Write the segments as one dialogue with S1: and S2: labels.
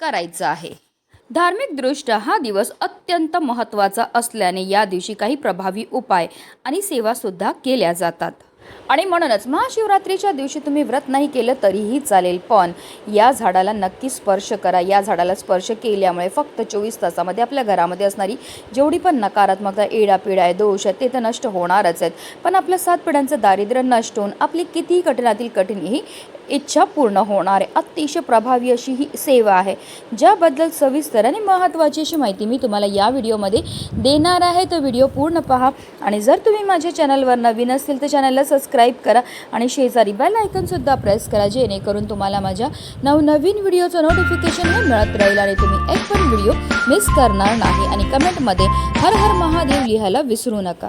S1: करायचं आहे. धार्मिकदृष्ट्या हा दिवस अत्यंत महत्त्वाचा असल्याने या दिवशी काही प्रभावी उपाय आणि सेवासुद्धा केल्या जातात. आणि म्हणूनच महाशिवरात्रीच्या दिवशी तुम्ही व्रत नाही केलं तरीही चालेल पण या झाडाला नक्की स्पर्श करा. या झाडाला स्पर्श केल्यामुळे फक्त चोवीस तासामध्ये आपल्या घरामध्ये असणारी जेवढी पण नकारात्मकता येडा पिढा आहे दोष आहे ते तर नष्ट होणारच आहेत. पण आपल्या सात पिढ्यांचं दारिद्र्य नष्ट होऊन आपली कितीही कठीणातील कठीण ही इच्छा पूर्ण होणार आहे. अतिशय प्रभावी अशी ही सेवा आहे. ज्याबद्दल सविस्तर आणि महत्त्वाची अशी माहिती मी तुम्हाला या व्हिडिओमध्ये देणार आहे. तो व्हिडिओ पूर्ण पहा. आणि जर तुम्ही माझ्या चॅनलवर नवीन असतील तर चॅनलला सबस्क्राईब करा आणि शेजारी बेल आयकनसुद्धा प्रेस करा जेणेकरून तुम्हाला माझ्या नवनवीन व्हिडिओचं नोटिफिकेशन हे मिळत राहील आणि तुम्ही एक पण व्हिडिओ मिस करणार नाही. आणि कमेंटमध्ये हर हर महादेव लिहायला विसरू नका.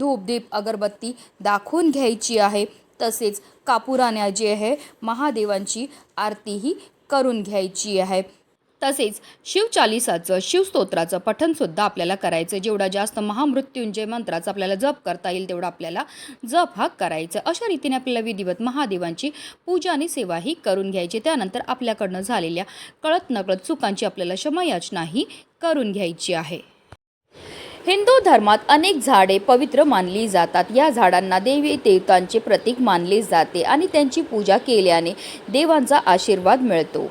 S1: धूपदीप अगरबत्ती दाखवून घ्यायची आहे. तसेच कापुराण्या जी आहे महादेवांची आरतीही करून घ्यायची आहे. तसेच शिवचालिसाचं शिवस्तोत्राचं पठणसुद्धा आपल्याला करायचं आहे जेवढा जास्त महामृत्युंजय मंत्राचा आपल्याला जप करता येईल तेवढा आपल्याला जप हा करायचा अशा रीतीने आपल्याला विधिवत महादेवांची पूजा आणि सेवाही करून घ्यायची. त्यानंतर आपल्याकडनं झालेल्या कळत नकळत चुकांची आपल्याला क्षमायाचनाही करून घ्यायची आहे. हिंदू धर्मात अनेक झाडे पवित्र मानली जातात. या झाडांना देवी देवतांचे प्रतीक मानले जाते आणि त्यांची पूजा केल्याने देवांचा आशीर्वाद मिळतो.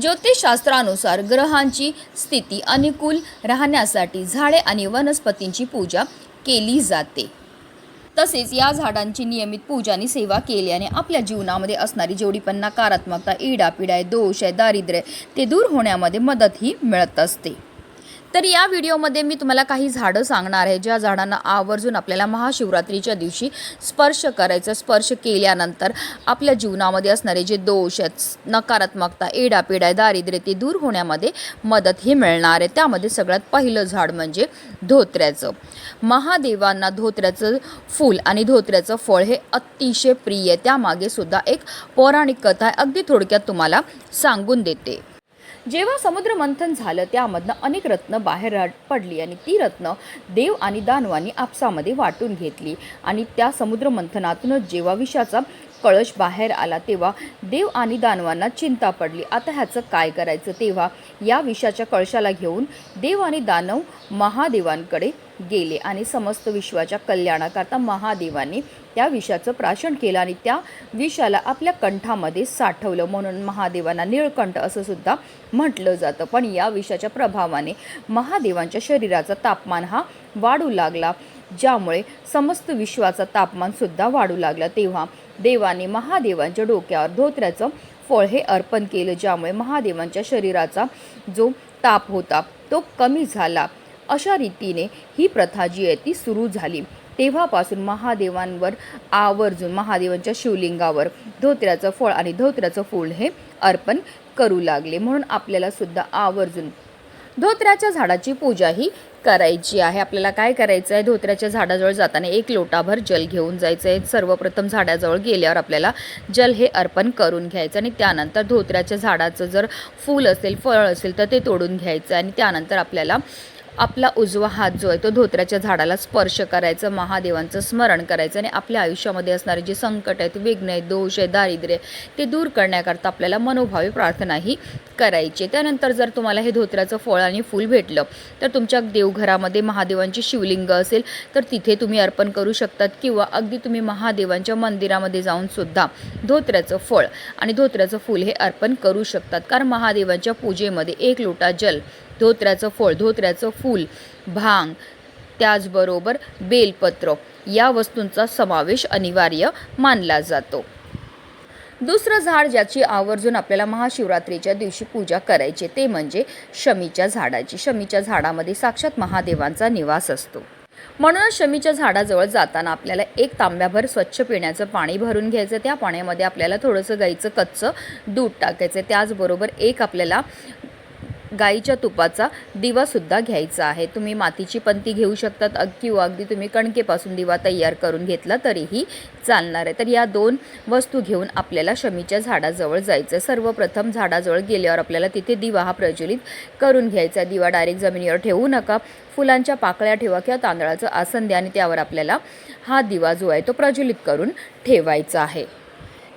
S1: ज्योतिषशास्त्रानुसार ग्रहांची स्थिती अनुकूल राहण्यासाठी झाडे आणि वनस्पतींची पूजा केली जाते. तसेच या झाडांची नियमित पूजा आणि सेवा केल्याने आपल्या जीवनामध्ये असणारी जेवढी पण नकारात्मकता इडापिडा आहे दोष आहे दारिद्र्य आहे, ते दूर होण्यामध्ये मदतही मिळत असते. तर या व्हिडिओमध्ये मी तुम्हाला काही झाडं सांगणार आहे ज्या झाडांना आवर्जून आपल्याला महाशिवरात्रीच्या दिवशी स्पर्श करायचं स्पर्श केल्यानंतर आपल्या जीवनामध्ये असणारे जे दोष आहेत नकारात्मकता एडापिडा आहे दारिद्र्य ते दूर होण्यामध्ये मदत ही मिळणार आहे. त्यामध्ये सगळ्यात पहिलं झाड म्हणजे धोत्र्याचं. महादेवांना धोत्र्याचं फूल आणि धोत्र्याचं फळ हे अतिशय प्रिय आहे. त्यामागे सुद्धा एक पौराणिक कथा आहे अगदी थोडक्यात तुम्हाला सांगून देते. जेव्हा समुद्र मंथन झालं त्यामधनं अनेक रत्न बाहेर पडली आणि ती रत्न देव आणि दानवांनी आपसामध्ये वाटून घेतली. आणि त्या समुद्र मंथनातूनच जेव्हा विषाचा कळश बाहेर आला तेव्हा देव आणि दानवांना चिंता पडली. आता ह्याचं काय करायचं? तेव्हा या विषाच्या कळशाला घेऊन देव आणि दानव महादेवांकडे गेले आणि समस्त विश्वाच्या कल्याणाकरता महादेवांनी त्या विषाचं प्राशन केलं आणि त्या विषाला आपल्या कंठामध्ये साठवलं. म्हणून महादेवांना निळकंठ असं सुद्धा म्हटलं जातं. पण या विषाच्या प्रभावाने महादेवांच्या शरीराचा तापमान हा वाढू लागला. ज्यामुळे समस्त विश्वाचा तापमानसुद्धा वाढू लागला. तेव्हा देवाने महादेवांच्या डोक्यावर धोत्र्याचं फळ हे अर्पण केलं. ज्यामुळे महादेवांच्या शरीराचा जो ताप होता तो कमी झाला. अशा रीतीने ही प्रथा जी आहे ती सुरू झाली. तेव्हापासून महादेवांवर आवर्जून महादेवांच्या शिवलिंगावर धोत्र्याचं फळ आणि धोत्र्याचं फूल हे अर्पण करू लागले. म्हणून आपल्याला सुद्धा आवर्जून धोत्र्याच्या झाडाची पूजा ही करायची आहे. आपल्याला काय करायचं आहे? धोत्र्याच्या झाडाजवळ जाताना एक लोटाभर जल घेऊन जायचं आहे सर्वप्रथम झाडाजवळ गेल्यावर आपल्याला जल हे अर्पण करून घ्यायचं आणि त्यानंतर धोत्र्याच्या झाडाचं जर फूल असेल फळ असेल तर ते तोडून घ्यायचं आणि त्यानंतर आपल्याला आपला उजवा हात जो आहे तो धोत्र्याच्या झाडाला स्पर्श करायचं महादेवांचं स्मरण करायचं आणि आपल्या आयुष्यामध्ये असणारे जे संकट आहेत विघ्न आहेत दोष आहे दारिद्र्य आहे, ते दूर करण्याकरता आपल्याला मनोभावी प्रार्थनाही करायची त्यानंतर जर तुम्हाला हे धोत्र्याचं फळ आणि फूल भेटलं तर तुमच्या देवघरामध्ये महादेवांची शिवलिंग असेल तर तिथे तुम्ही अर्पण करू शकतात किंवा अगदी तुम्ही महादेवांच्या मंदिरामध्ये जाऊन सुद्धा धोत्र्याचं फळ आणि धोत्र्याचं फूल हे अर्पण करू शकतात. कारण महादेवांच्या पूजेमध्ये एक लोटा जल धोत्र्याचं फळ धोत्र्याचं फूल भांग त्याचबरोबर बेलपत्र या वस्तूंचा समावेश अनिवार्य मानला जातो. दुसरं झाड ज्याची आवर्जून आपल्याला महाशिवरात्रीच्या दिवशी पूजा करायची ते म्हणजे शमीच्या झाडाची. शमीच्या झाडामध्ये साक्षात महादेवांचा निवास असतो. म्हणूनच शमीच्या झाडाजवळ जाताना आपल्याला एक तांब्याभर स्वच्छ पिण्याचं पाणी भरून घ्यायचं. त्या पाण्यामध्ये आपल्याला थोडंसं गाईचं कच्चं दूध टाकायचं. त्याचबरोबर एक आपल्याला गाईच्या तुपाचा दिवासुद्धा घ्यायचा आहे. तुम्ही मातीची पंती घेऊ शकतात अग किंवा अगदी तुम्ही कणकेपासून दिवा तयार करून घेतला तरीही चालणार आहे. तर या दोन वस्तू घेऊन आपल्याला शमीच्या झाडाजवळ जायचं सर्वप्रथम झाडाजवळ गेल्यावर आपल्याला तिथे दिवा हा प्रज्वलित करून घ्यायचा दिवा डायरेक्ट जमिनीवर ठेवू नका. फुलांच्या पाकळ्या ठेवा किंवा तांदळाचं आसन द्या आणि त्यावर आपल्याला हा दिवा जो आहे तो प्रज्वलित करून ठेवायचा आहे.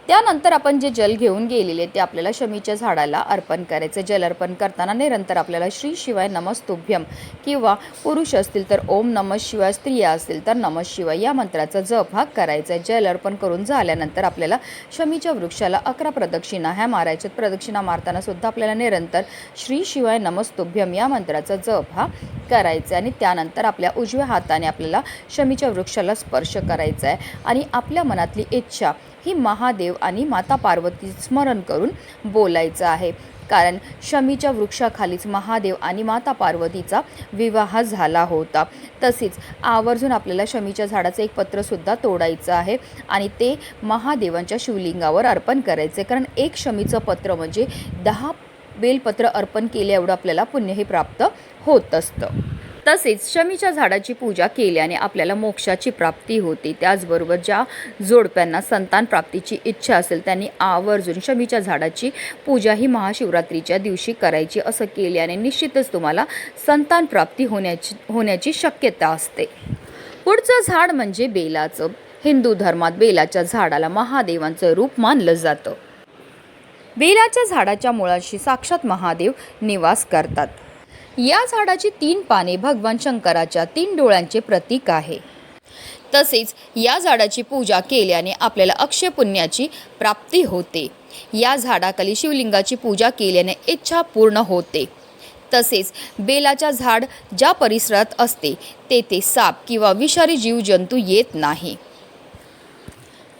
S1: त्यानंतर आपण जे जल घेऊन गेलेले ते आपल्याला शमीच्या झाडाला अर्पण करायचं. जल अर्पण करताना निरंतर आपल्याला श्री शिवाय नमस्तुभ्यम किंवा पुरुष असतील तर ओम नम शिवाय स्त्रिया असतील तर नम शिवाय या मंत्राचा जप हा करायचा. आहे जल अर्पण करून झाल्यानंतर आपल्याला शमीच्या वृक्षाला अकरा प्रदक्षिणा ह्या मारायच्यात प्रदक्षिणा मारताना सुद्धा आपल्याला निरंतर श्री शिवाय नमस्तुभ्यम या मंत्राचा जप हा करायचा आहे आणि त्यानंतर आपल्या उजव्या हाताने आपल्याला शमीच्या वृक्षाला स्पर्श करायचा आहे. आणि आपल्या मनातली इच्छा ही महादेव आणि माता पार्वती स्मरण करून बोलायचं आहे. कारण शमीच्या वृक्षाखालीच महादेव आणि माता पार्वतीचा विवाह झाला होता. तसेच आवर्जून आपल्याला शमीच्या झाडाचं एक पत्रसुद्धा तोडायचं आहे आणि ते महादेवांच्या शिवलिंगावर अर्पण करायचं. आहे कारण एक शमीचं पत्र म्हणजे दहा बेलपत्र अर्पण केल्या एवढं आपल्याला पुण्यही प्राप्त होत असतं. तसेच शमीच्या झाडाची पूजा केल्याने आपल्याला मोक्षाची प्राप्ती होते. त्याचबरोबर ज्या जोडप्यांना संतान प्राप्तीची इच्छा असेल त्यांनी आवर्जून शमीच्या झाडाची पूजा ही महाशिवरात्रीच्या दिवशी करायची असं केल्याने निश्चितच तुम्हाला संतान प्राप्ती होण्याची होण्याची शक्यता असते. पुढचं झाड म्हणजे बेलाचं. हिंदू धर्मात बेलाच्या झाडाला महादेवांचं रूप मानलं जातं. बेलाच्या झाडाच्या मुळाशी साक्षात महादेव निवास करतात. या झाडाची तीन पाने भगवान शंकराच्या तीन डोळ्यांचे प्रतीक आहे. तसेच या झाडाची पूजा केल्याने आपल्याला अक्षय पुण्याची प्राप्ती होते. या झाडाखाली शिवलिंगाची पूजा केल्याने इच्छा पूर्ण होते. तसेच बेलाच्या झाड ज्या परिसरात असते तेथे साप किंवा विषारी जीवजंतू येत नाही.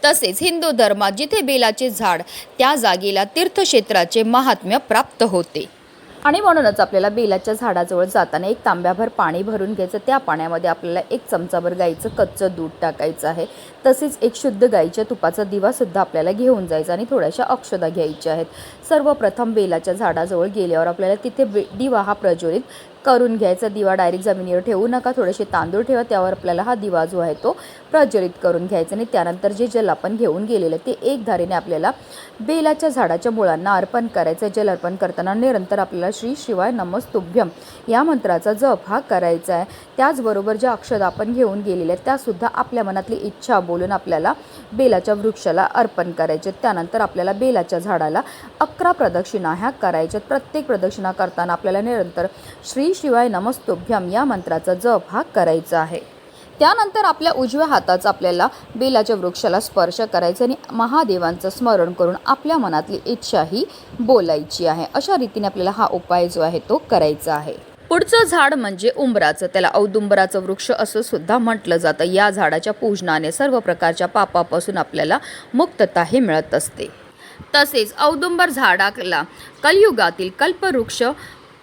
S1: तसेच हिंदू धर्मात जिथे बेलाचे झाड त्या जागेला तीर्थक्षेत्राचे महात्म्य प्राप्त होते. आणि म्हणूनच आपल्याला बेलाच्या झाडाजवळ जाताना एक तांब्याभर पाणी भरून घ्यायचं त्या पाण्यामध्ये आपल्याला एक चमचाभर गाईचं कच्चं दूध टाकायचं आहे. तसेच एक शुद्ध गाईच्या तुपाचा दिवासुद्धा आपल्याला घेऊन जायचा आणि थोड्याशा अक्षदा घ्यायच्या आहेत. सर्वप्रथम बेलाच्या झाडाजवळ गेल्यावर आपल्याला तिथे बे दिवा हा प्रज्वलित करून घ्यायचा. दिवा डायरेक्ट जमिनीवर ठेवू नका. थोडेसे तांदूळ ठेवा. त्यावर आपल्याला हा दिवा जो आहे तो प्रज्वलित करून घ्यायचा आणि त्यानंतर जे जल आपण घेऊन गेलेलं ते एक धारेने आपल्याला बेलाच्या झाडाच्या मुळांना अर्पण करायचं. जल अर्पण करताना निरंतर आपल्याला श्री शिवाय नमस्तुभ्यम या मंत्राचा जप हा करायचा आहे. त्याचबरोबर ज्या अक्षदा आपण घेऊन गेलेल्या आहेत त्यासुद्धा आपल्या मनातली इच्छा बोलून आपल्याला बेलाच्या वृक्षाला अर्पण करायचे त्यानंतर आपल्याला बेलाच्या झाडाला अकरा प्रदक्षिणा ह्या करायच्यात प्रत्येक प्रदक्षिणा करताना आपल्याला निरंतर श्री शिवाय नमस्तुभ्यम या मंत्राचा जप हा करायचा आहे. त्यानंतर आपल्या उजव्या हाताचा आपल्याला बेलाच्या वृक्षाला स्पर्श करायचा आणि महादेवांचं स्मरण करून आपल्या मनातली इच्छा ही बोलायची आहे. अशा रीतीने आपल्याला हा उपाय जो आहे तो करायचा आहे. पुढचं झाड म्हणजे उंबराचं. त्याला औदुंबराचं वृक्ष असं सुद्धा म्हटलं जातं. या झाडाच्या पूजनाने सर्व प्रकारच्या पापापासून आपल्याला मुक्तता ही मिळत असते. तसेच औदुंबर झाडाला कलयुगातील कल्पवृक्ष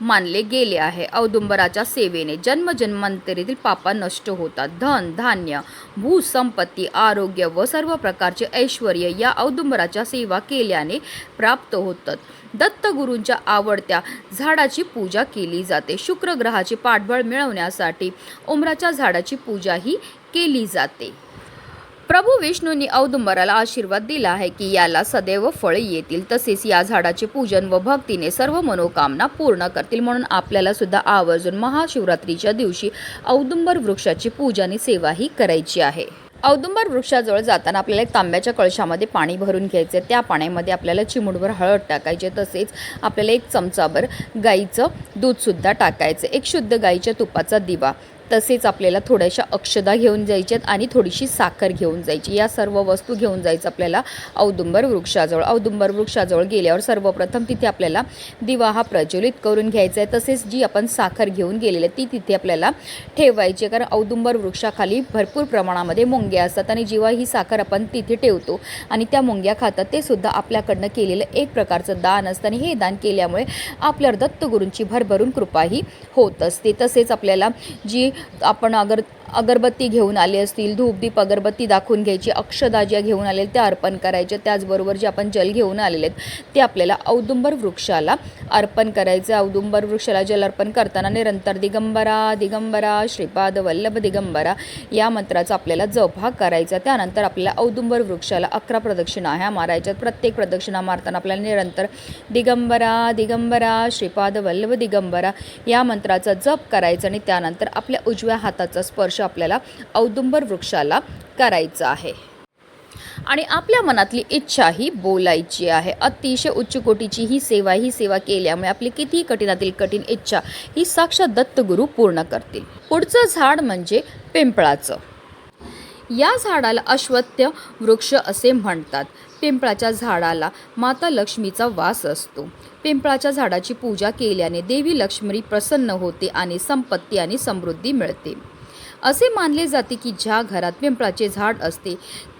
S1: मानले गेले आहे. औदुंबराच्या सेवेने जन्मजन्मांतरीतील पापा नष्ट होतात. धन धान्य भूसंपत्ती आरोग्य व सर्व प्रकारचे ऐश्वर या औदुंबराच्या सेवा केल्याने प्राप्त होतात. दत्तगुरूंच्या आवडत्या झाडाची पूजा केली जाते. शुक्रग्रहाचे पाठबळ मिळवण्यासाठी उमराच्या झाडाची पूजाही केली जाते. प्रभू विष्णूंनी औदुंबराला आशीर्वाद दिला आहे की याला सदैव फळे येतील तसेच या झाडाचे पूजन व भक्तीने सर्व मनोकामना पूर्ण करतील म्हणून आपल्याला सुद्धा आवर्जून महाशिवरात्रीच्या दिवशी औदुंबर वृक्षाची पूजा आणि सेवाही करायची आहे. औदुंबर वृक्षाजवळ जाताना आपल्याला एक तांब्याच्या कळशामध्ये पाणी भरून घ्यायचं आहे त्या पाण्यामध्ये आपल्याला चिमुडभर हळद टाकायचे तसेच आपल्याला एक चमचाभर गाईचं दूधसुद्धा टाकायचं एक शुद्ध गाईच्या तुपाचा दिवा तसेच आपल्याला थोड्याशा अक्षदा घेऊन जायच्यात आणि थोडीशी साखर घेऊन जायची. या सर्व वस्तू घेऊन जायचं आपल्याला औदुंबर वृक्षाजवळ. औदुंबर वृक्षाजवळ गेल्यावर सर्वप्रथम तिथे आपल्याला दिवा हा प्रज्वलित करून घ्यायचा आहे. तसेच जी आपण साखर घेऊन गेलेली आहे ती तिथे आपल्याला ठेवायची कारण औदुंबर वृक्षाखाली भरपूर प्रमाणामध्ये मुंग्या असतात आणि जेव्हा ही साखर आपण तिथे ठेवतो आणि त्या मुंग्या खातात ते सुद्धा आपल्याकडनं केलेलं एक प्रकारचं दान असतं आणि हे दान केल्यामुळे आपल्यावर दत्तगुरूंची भरभरून कृपाही होत असते. तसेच आपल्याला जी आपण अगर अगरबत्ती घेऊन आले असतील धूपदीप अगरबत्ती दाखवून घ्यायची अक्षदा ज्या घेऊन आलेल्या त्या अर्पण करायच्या त्याचबरोबर जे आपण जल घेऊन आलेले आहेत ते आपल्याला औदुंबर वृक्षाला अर्पण करायचं औदुंबर वृक्षाला जल अर्पण करताना निरंतर दिगंबरा दिगंबरा श्रीपाद वल्लभ दिगंबरा या मंत्राचा आपल्याला जप हा करायचा त्यानंतर आपल्याला औदुंबर वृक्षाला अकरा प्रदक्षिणा ह्या मारायच्यात प्रत्येक प्रदक्षिणा मारताना आपल्याला निरंतर दिगंबरा दिगंबरा श्रीपाद वल्लभ दिगंबरा या मंत्राचा जप करायचा आणि त्यानंतर आपल्या उजव्या हाताचा स्पर्श आपल्याला औदुंबर वृक्षाला करायचा आहे. आणि आपल्या मनातली इच्छा ही बोलायची आहे. अतिशय उच्च कोटीची ही सेवा ही सेवा केल्यामुळे आपली कितीही कठीणातील कठीण इच्छा ही साक्षात दत्तगुरू पूर्ण करतील. पुढचं झाड म्हणजे पिंपळाचं. या झाडाला अश्वत्थ वृक्ष असे म्हणतात. पिंपळाच्या झाडाला माता लक्ष्मीचा वास असतो. पिंपळाच्या झाडाची पूजा केल्याने देवी लक्ष्मी प्रसन्न होते आणि संपत्ती आणि समृद्धी मिळते. असे मानले जाते की ज्या घरात पिंपळाचे झाड असते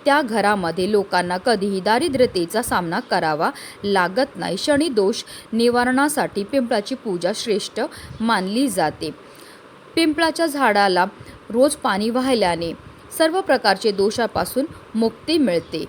S1: त्या घरामध्ये लोकांना कधीही दारिद्र्यतेचा सामना करावा लागत नाही. शनी दोष निवारणासाठी पिंपळाची पूजा श्रेष्ठ मानली जाते. पिंपळाच्या झाडाला रोज पाणी वाहिल्याने सर्व प्रकारचे दोषापासून मुक्ती मिळते.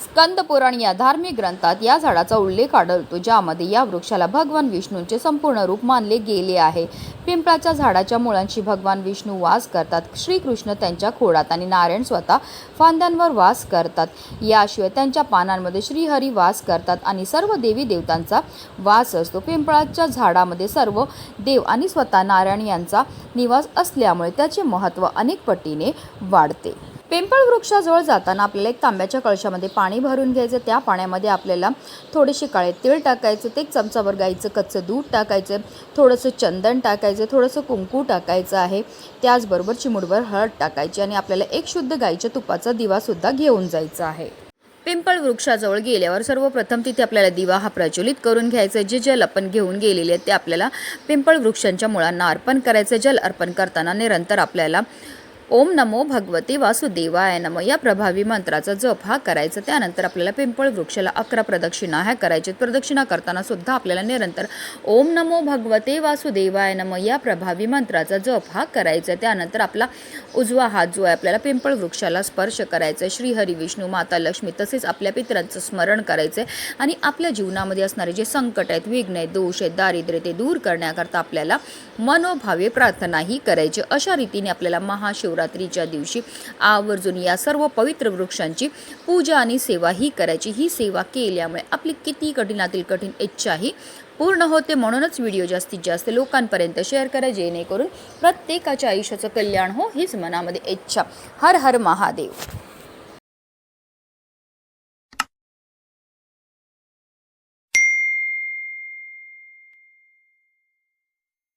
S1: स्कंद पुराण या धार्मिक ग्रंथात या झाडाचा उल्लेख आढळतो ज्यामध्ये या वृक्षाला भगवान विष्णूंचे संपूर्ण रूप मानले गेले आहे. पिंपळाच्या झाडाच्या मुळांशी भगवान विष्णू वास करतात. श्रीकृष्ण त्यांच्या खोडात आणि नारायण स्वतः फांद्यांवर वास करतात. याशिवाय त्यांच्या पानांमध्ये श्रीहरी वास करतात आणि सर्व देवी देवतांचा वास असतो. पिंपळाच्या झाडामध्ये सर्व देव आणि स्वतः नारायण यांचा निवास असल्यामुळे त्याचे महत्त्व अनेक पटीने वाढते. पिंपळ वृक्षाजवळ जाताना आपल्याला एक तांब्याच्या कळशामध्ये पाणी भरून घ्यायचं त्या पाण्यामध्ये आपल्याला थोडेसे काळे तीळ टाकायचं ते एक चमचाभर गाईचं कच्चं दूध टाकायचं थोडंसं चंदन टाकायचं थोडंसं कुंकू टाकायचं आहे. त्याचबरोबर चिमुडभर हळद टाकायची आणि आपल्याला एक शुद्ध गाईच्या तुपाचा दिवासुद्धा घेऊन जायचा आहे. पिंपळ वृक्षाजवळ गेल्यावर सर्वप्रथम तिथे आपल्याला दिवा हा प्रज्वलित करून घ्यायचा. जे जल आपण घेऊन गेलेले आहे ते आपल्याला पिंपळ वृक्षांच्या मुळांना अर्पण करायचं जल अर्पण करताना निरंतर आपल्याला ओम नमो भगवते वासुदेवाय नम. या प्रभावी मंत्राचा जप हा करायचा. त्यानंतर आपल्याला पिंपळ वृक्षाला अकरा प्रदक्षिणा ह्या करायच्या प्रदक्षिणा करताना सुद्धा आपल्याला निरंतर ओम नमो भगवते वासुदेवाय नम या प्रभावी मंत्राचा जप हा करायचा. त्यानंतर आपला उजवा हात जो आहे आपल्याला पिंपळ वृक्षाला स्पर्श करायचा. श्री हरी विष्णू माता लक्ष्मी तसेच आपल्या पितरांचं स्मरण करायचं. आहे आणि आपल्या जीवनामध्ये असणारे जे संकट आहेत विघ्न आहेत दोष आहेत दारिद्र्य ते दूर करण्याकरता आपल्याला मनोभावे प्रार्थनाही करायची. अशा रीतीने आपल्याला नवरात्रीच्या दिवशी आवर्जून या सर्व पवित्र वृक्षांची पूजा आणि सेवा ही करायची. ही सेवा केल्यामुळे आपली किती कठीणातील कठीण इच्छाही पूर्ण होते. म्हणूनच व्हिडिओ जास्तीत जास्त लोकांपर्यंत शेअर करा जेणेकरून प्रत्येकाच्या आयुष्याचं कल्याण हो हीच मनामध्ये इच्छा. हर हर महादेव.